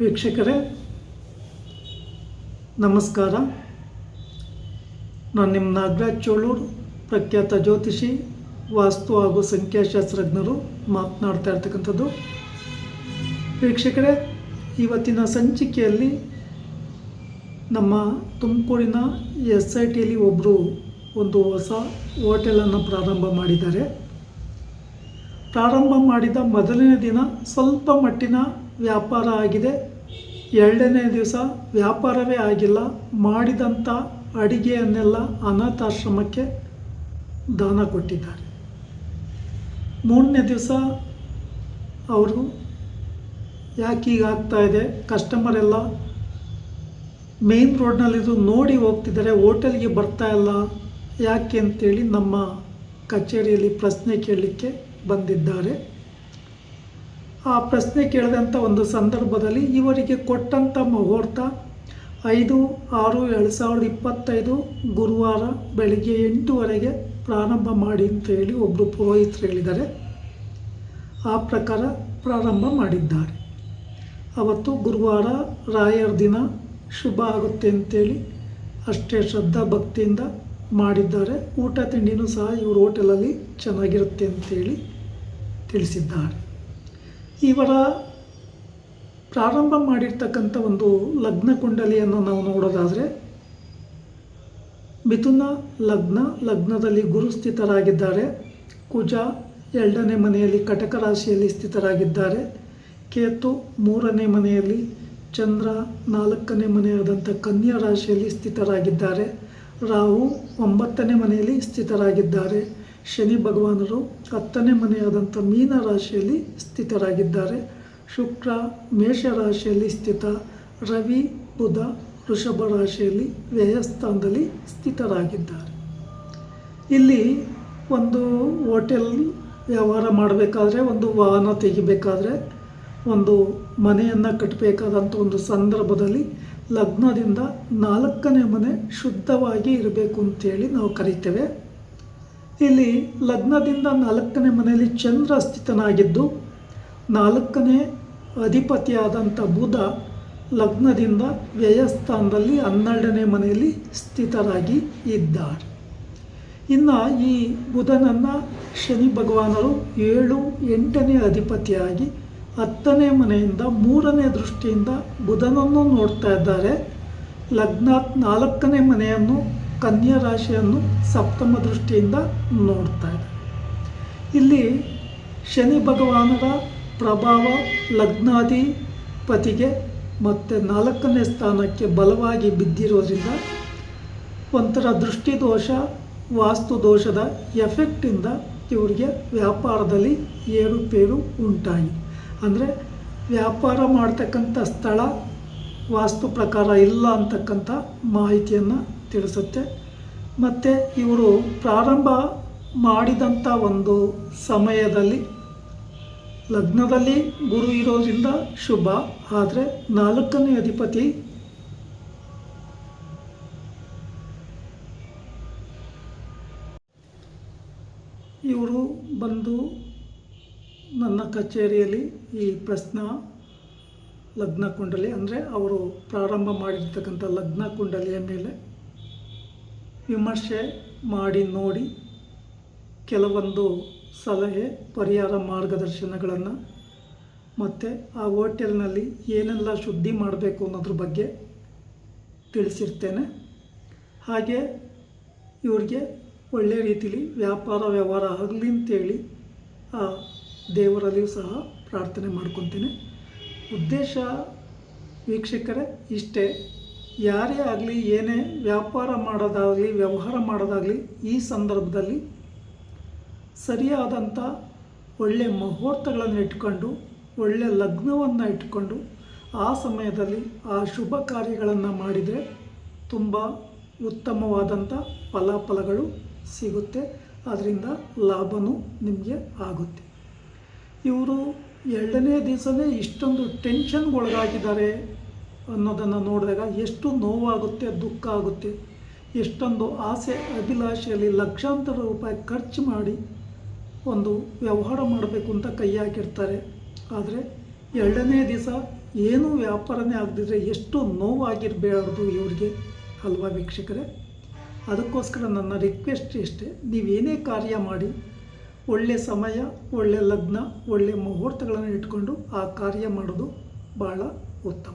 ವೀಕ್ಷಕರೇ, ನಮಸ್ಕಾರ. ನಾನು ನಿಮ್ಮ ನಾಗರಾಜ್ ಚೋಳೂರು, ಪ್ರಖ್ಯಾತ ಜ್ಯೋತಿಷಿ, ವಾಸ್ತು ಹಾಗೂ ಸಂಖ್ಯಾಶಾಸ್ತ್ರಜ್ಞರು ಮಾತನಾಡ್ತಾ ಇರ್ತಕ್ಕಂಥದ್ದು. ವೀಕ್ಷಕರೇ, ಇವತ್ತಿನ ಸಂಚಿಕೆಯಲ್ಲಿ ನಮ್ಮ ತುಮಕೂರಿನ ಎಸ್ ಐ ಟಿಯಲ್ಲಿ ಒಬ್ಬರು ಒಂದು ಹೊಸ ಹೋಟೆಲನ್ನು ಪ್ರಾರಂಭ ಮಾಡಿದ್ದಾರೆ. ಪ್ರಾರಂಭ ಮಾಡಿದ ಮೊದಲನೇ ದಿನ ಸ್ವಲ್ಪ ಮಟ್ಟಿನ ವ್ಯಾಪಾರ ಆಗಿದೆ. ಎರಡನೇ ದಿವಸ ವ್ಯಾಪಾರವೇ ಆಗಿಲ್ಲ. ಮಾಡಿದಂಥ ಅಡಿಗೆಯನ್ನೆಲ್ಲ ಅನಾಥಾಶ್ರಮಕ್ಕೆ ದಾನ ಕೊಟ್ಟಿದ್ದಾರೆ. ಮೂರನೇ ದಿವಸ ಅವರು ಯಾಕೆ ಇದೆ? ಕಸ್ಟಮರ್ ಎಲ್ಲ ಮೇನ್ ರೋಡ್ನಲ್ಲಿದ್ದು ನೋಡಿ ಹೋಗ್ತಿದ್ದಾರೆ. ಹೋಟೆಲ್ಗೆ ಬರ್ತಾ ಇಲ್ಲ. ಯಾಕೆ ಅಂತೇಳಿ ನಮ್ಮ ಕಚೇರಿಯಲ್ಲಿ ಪ್ರಶ್ನೆ ಕೇಳಲಿಕ್ಕೆ ಬಂದಿದ್ದಾರೆ. ಆ ಪ್ರಶ್ನೆ ಕೇಳಿದಂಥ ಒಂದು ಸಂದರ್ಭದಲ್ಲಿ ಇವರಿಗೆ ಕೊಟ್ಟಂಥ ಮುಹೂರ್ತ ಐದು ಆರು ಎರಡು ಸಾವಿರದ ಇಪ್ಪತ್ತೈದು ಗುರುವಾರ ಬೆಳಿಗ್ಗೆ ಎಂಟುವರೆಗೆ ಪ್ರಾರಂಭ ಮಾಡಿ ಅಂತ ಹೇಳಿ ಒಬ್ಬರು ಪುರೋಹಿತರು ಹೇಳಿದ್ದಾರೆ. ಆ ಪ್ರಕಾರ ಪ್ರಾರಂಭ ಮಾಡಿದ್ದಾರೆ. ಅವತ್ತು ಗುರುವಾರ ರಾಯರ ದಿನ ಶುಭ ಆಗುತ್ತೆ ಅಂತೇಳಿ ಅಷ್ಟೇ ಶ್ರದ್ಧಾ ಭಕ್ತಿಯಿಂದ ಮಾಡಿದ್ದಾರೆ. ಊಟ ತಿಂಡಿನೂ ಸಹ ಇವರು ಹೋಟೆಲಲ್ಲಿ ಚೆನ್ನಾಗಿರುತ್ತೆ ಅಂತೇಳಿ ತಿಳಿಸಿದ್ದಾರೆ. ಇವರ ಪ್ರಾರಂಭ ಮಾಡಿರ್ತಕ್ಕಂಥ ಒಂದು ಲಗ್ನ ಕುಂಡಲಿಯನ್ನು ನಾವು ನೋಡೋದಾದರೆ, ಮಿಥುನ ಲಗ್ನ, ಲಗ್ನದಲ್ಲಿ ಗುರು ಸ್ಥಿತರಾಗಿದ್ದಾರೆ. ಕುಜ ಎರಡನೇ ಮನೆಯಲ್ಲಿ ಕಟಕ ರಾಶಿಯಲ್ಲಿ ಸ್ಥಿತರಾಗಿದ್ದಾರೆ. ಕೇತು ಮೂರನೇ ಮನೆಯಲ್ಲಿ, ಚಂದ್ರ ನಾಲ್ಕನೇ ಮನೆಯಾದಂಥ ಕನ್ಯಾ ರಾಶಿಯಲ್ಲಿ ಸ್ಥಿತರಾಗಿದ್ದಾರೆ. ರಾಹು ಒಂಬತ್ತನೇ ಮನೆಯಲ್ಲಿ ಸ್ಥಿತರಾಗಿದ್ದಾರೆ. ಶನಿ ಭಗವಾನರು ಹತ್ತನೇ ಮನೆಯಾದಂಥ ಮೀನ ರಾಶಿಯಲ್ಲಿ ಸ್ಥಿತರಾಗಿದ್ದಾರೆ. ಶುಕ್ರ, ಮೇಷ ರಾಶಿಯಲ್ಲಿ ಸ್ಥಿತ, ರವಿ, ಬುಧ, ವೃಷಭ ರಾಶಿಯಲ್ಲಿ ವ್ಯಯಸ್ಥಾನದಲ್ಲಿ ಸ್ಥಿತರಾಗಿದ್ದಾರೆ. ಇಲ್ಲಿ ಒಂದು ಹೋಟೆಲ್ ವ್ಯವಹಾರ ಮಾಡಬೇಕಾದ್ರೆ, ಒಂದು ವಾಹನ ತೆಗಿಬೇಕಾದ್ರೆ, ಒಂದು ಮನೆಯನ್ನು ಕಟ್ಟಬೇಕಾದಂಥ ಒಂದು ಸಂದರ್ಭದಲ್ಲಿ ಲಗ್ನದಿಂದ ನಾಲ್ಕನೇ ಮನೆ ಶುದ್ಧವಾಗಿ ಇರಬೇಕು ಅಂತೇಳಿ ನಾವು ಕರಿತೇವೆ. ಇಲ್ಲಿ ಲಗ್ನದಿಂದ ನಾಲ್ಕನೇ ಮನೆಯಲ್ಲಿ ಚಂದ್ರ ಸ್ಥಿತನಾಗಿದ್ದು ನಾಲ್ಕನೇ ಅಧಿಪತಿಯಾದಂಥ ಬುಧ ಲಗ್ನದಿಂದ ವ್ಯಯಸ್ಥಾನದಲ್ಲಿ ಹನ್ನೆರಡನೇ ಮನೆಯಲ್ಲಿ ಸ್ಥಿತರಾಗಿ ಇದ್ದಾರೆ ಇನ್ನು ಈ ಬುಧನನ್ನು ಶನಿ ಭಗವಾನರು ಏಳು, ಎಂಟನೇ ಅಧಿಪತಿಯಾಗಿ ಹತ್ತನೇ ಮನೆಯಿಂದ ಮೂರನೇ ದೃಷ್ಟಿಯಿಂದ ಬುಧನನ್ನು ನೋಡ್ತಾ ಇದ್ದಾರೆ. ಲಗ್ನ ನಾಲ್ಕನೇ ಮನೆಯನ್ನು ಕನ್ಯಾ ರಾಶಿಯನ್ನು ಸಪ್ತಮ ದೃಷ್ಟಿಯಿಂದ ನೋಡ್ತಾ ಇದೆ. ಇಲ್ಲಿ ಶನಿ ಭಗವಾನರ ಪ್ರಭಾವ ಲಗ್ನಾಧಿಪತಿಗೆ ಮತ್ತು ನಾಲ್ಕನೇ ಸ್ಥಾನಕ್ಕೆ ಬಲವಾಗಿ ಬಿದ್ದಿರೋದ್ರಿಂದ ಒಂಥರ ದೃಷ್ಟಿ ದೋಷ ವಾಸ್ತು ದೋಷದ ಎಫೆಕ್ಟಿಂದ ಇವರಿಗೆ ವ್ಯಾಪಾರದಲ್ಲಿ ಏರುಪೇರು ಉಂಟಾಗಿ. ಅಂದರೆ ವ್ಯಾಪಾರ ಮಾಡ್ತಕ್ಕಂಥ ಸ್ಥಳ, ವಾಸ್ತು ಪ್ರಕಾರ ಇಲ್ಲ ಅಂತಕ್ಕಂಥ ಮಾಹಿತಿಯನ್ನು ತಿಳಿಸುತ್ತೆ. ಮತ್ತು ಇವರು ಪ್ರಾರಂಭ ಮಾಡಿದಂಥ ಒಂದು ಸಮಯದಲ್ಲಿ, ಲಗ್ನದಲ್ಲಿ ಗುರು ಇರೋದ್ರಿಂದ ಶುಭ. ಆದರೆ ನಾಲ್ಕನೇ ಅಧಿಪತಿ ಇವರು ಬಂದು ನನ್ನ ಕಚೇರಿಯಲ್ಲಿ ಈ ಪ್ರಶ್ನ ಲಗ್ನ ಕುಂಡಲಿ, ಅಂದರೆ ಅವರು ಪ್ರಾರಂಭ ಮಾಡಿರ್ತಕ್ಕಂಥ ಲಗ್ನ ಕುಂಡಲಿಯ ಮೇಲೆ ವಿಮರ್ಶೆ ಮಾಡಿ ನೋಡಿ ಕೆಲವೊಂದು ಸಲಹೆ, ಪರಿಹಾರ ಮಾರ್ಗದರ್ಶನಗಳನ್ನು ಮತ್ತು ಆ ಹೋಟೆಲ್ನಲ್ಲಿ ಏನೆಲ್ಲ ಶುದ್ಧಿ ಮಾಡಬೇಕು ಅನ್ನೋದ್ರ ಬಗ್ಗೆ ತಿಳಿಸಿರ್ತೇನೆ. ಹಾಗೆ ಇವ್ರಿಗೆ ಒಳ್ಳೆಯ ರೀತಿಲಿ ವ್ಯಾಪಾರ ವ್ಯವಹಾರ ಆಗಲಿ ಅಂತೇಳಿ ಆ ದೇವರಲ್ಲಿಯೂ ಸಹ ಪ್ರಾರ್ಥನೆ ಮಾಡ್ಕೊತೀನಿ. ಉದ್ದೇಶ ವೀಕ್ಷಕರೇ ಇಷ್ಟೇ. ಯಾರೇ ಆಗಲಿ, ಏನೇ ವ್ಯಾಪಾರ ಮಾಡೋದಾಗಲಿ, ವ್ಯವಹಾರ ಮಾಡೋದಾಗಲಿ, ಈ ಸಂದರ್ಭದಲ್ಲಿ ಸರಿಯಾದಂಥ ಒಳ್ಳೆಯ ಮುಹೂರ್ತಗಳನ್ನು ಇಟ್ಕೊಂಡು ಒಳ್ಳೆಯ ಲಗ್ನವನ್ನು ಇಟ್ಕೊಂಡು, ಆ ಸಮಯದಲ್ಲಿ ಆ ಶುಭ ಕಾರ್ಯಗಳನ್ನು ಮಾಡಿದರೆ ತುಂಬ ಉತ್ತಮವಾದಂಥ ಫಲಾಫಲಗಳು ಸಿಗುತ್ತೆ. ಅದರಿಂದ ಲಾಭವೂ ನಿಮಗೆ ಆಗುತ್ತೆ. ಇವರು ಎರಡನೇ ದಿವಸವೇ ಇಷ್ಟೊಂದು ಟೆನ್ಷನ್ಗೊಳಗಾಗಿದ್ದಾರೆ ಅನ್ನೋದನ್ನು ನೋಡಿದಾಗ ಎಷ್ಟು ನೋವಾಗುತ್ತೆ, ದುಃಖ ಆಗುತ್ತೆ. ಎಷ್ಟೊಂದು ಆಸೆ, ಅಭಿಲಾಷೆಯಲ್ಲಿ ಲಕ್ಷಾಂತರ ರೂಪಾಯಿ ಖರ್ಚು ಮಾಡಿ ಒಂದು ವ್ಯವಹಾರ ಮಾಡಬೇಕು ಅಂತ ಕೈ ಹಾಕಿರ್ತಾರೆ. ಆದರೆ ಎರಡನೇ ದಿವಸ ಏನೂ ವ್ಯಾಪಾರನೇ ಆಗದಿದ್ರೆ ಎಷ್ಟು ನೋವಾಗಿರಬಾರ್ದು ಇವ್ರಿಗೆ. ಅಲ್ವಾ ವೀಕ್ಷಕರೇ? ಅದಕ್ಕೋಸ್ಕರ ನನ್ನ ರಿಕ್ವೆಸ್ಟ್ ಇಷ್ಟೇ, ನೀವೇನೇ ಕಾರ್ಯ ಮಾಡಿ ಒಳ್ಳೆಯ ಸಮಯ ಒಳ್ಳೆಯ ಲಗ್ನ ಒಳ್ಳೆಯ ಮುಹೂರ್ತಗಳನ್ನು ಇಟ್ಕೊಂಡು ಆ ಕಾರ್ಯ ಮಾಡೋದು ಭಾಳ ಉತ್ತಮ.